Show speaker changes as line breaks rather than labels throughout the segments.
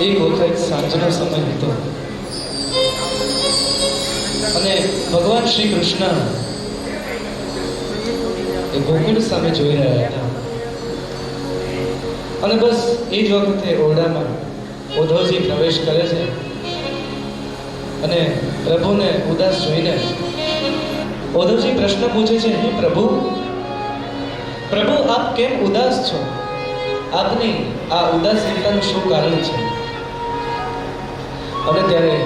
એક વખત સાંજનો સમય હતો. અને ભગવાન શ્રી કૃષ્ણ એ ગોકુળ સામે જોઈ રહ્યા હતા. અને બસ એ જ વખતે ઓરડામાં ઉદ્ધવજી પ્રવેશ કરે છે અને પ્રભુને ઉદાસ જોઈને ઉદ્ધવજી પ્રશ્ન પૂછે છે, હે પ્રભુ પ્રભુ આપ કેમ ઉદાસ છો? આપની આ ઉદાસીનતાનું શું કારણ છે? અને ત્યારે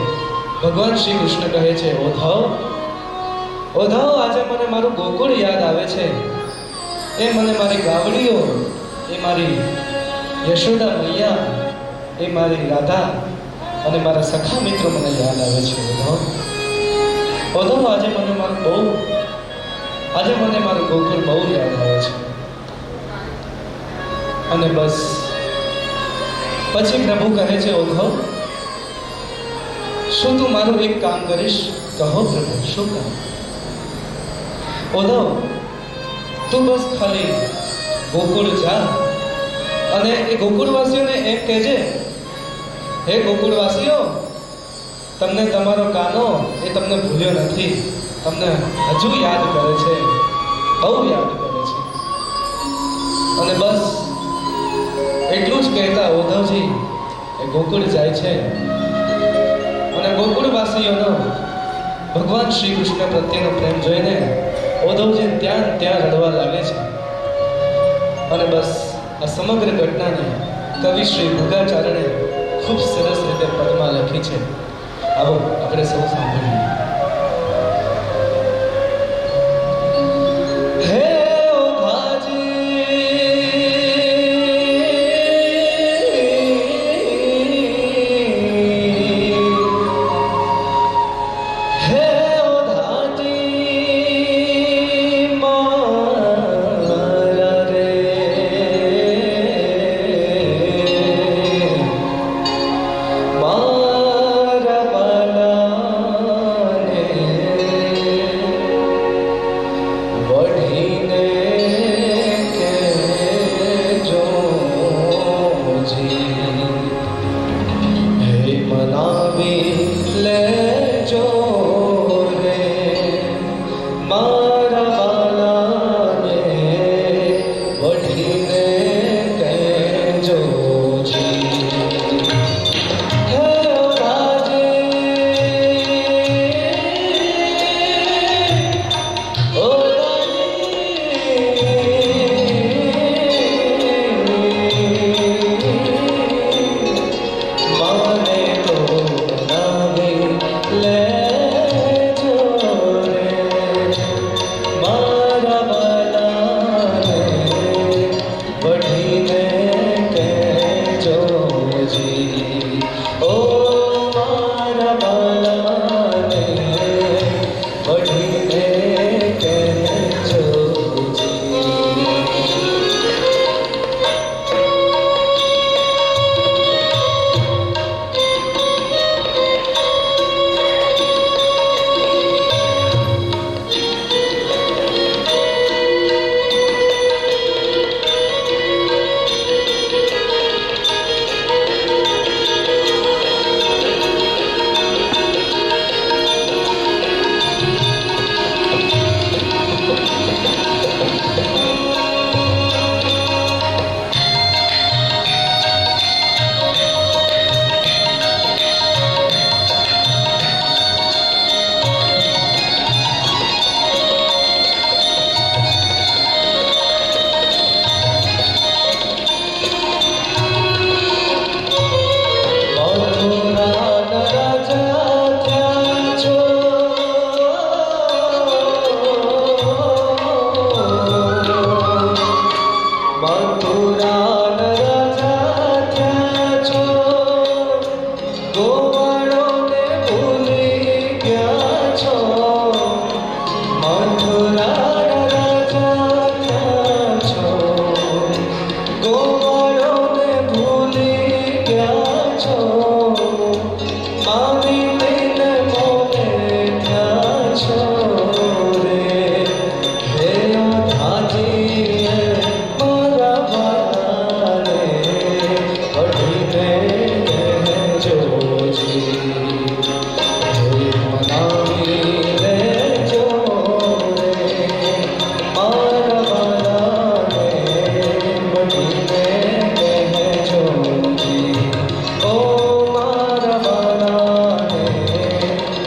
ભગવાન શ્રી કૃષ્ણ કહે છે ઓધવ ઓધવ આજે મને મારું ગોકુળ યાદ આવે છે. એ મને મારી ગાવડીઓ એ મારી યશોદા મૈયા એ મારી રાધા અને મારા સખા મિત્રો મને યાદ આવે છે ઓધવ ઓધવ આજે મને મારું બહુ, આજે મને મારું ગોકુળ બહુ યાદ આવે છે. અને બસ. પછી પ્રભુ કહે છે ઓધવ શું તું મારું એક કામ કરીશ? કહો પ્રભુ, શું કામ? ઓલો, તું બસ ખાલી ગોકુળ જા. અને એ ગોકુળવાસીઓને એમ કહેજે, હે ગોકુળવાસીઓ, તમને તમારો કાનો એ તમને ભૂલ્યો નથી. તમને હજુ યાદ કરે છે, બહુ યાદ કરે છે. અને બસ, એટલું જ કહેતા ઉદ્ધવજી એ ગોકુળ જાય છે. ભગવાન શ્રી કૃષ્ણ પ્રત્યેનો પ્રેમ જોઈને ઉદ્ધવજી ત્યાં ત્યાં રડવા લાગે છે. અને બસ આ સમગ્ર ઘટનાને કવિ શ્રી ભગાચારણે ખૂબ સરસ રીતે પદમાં લખી છે. આવો આપણે સૌ સાંભળીએ.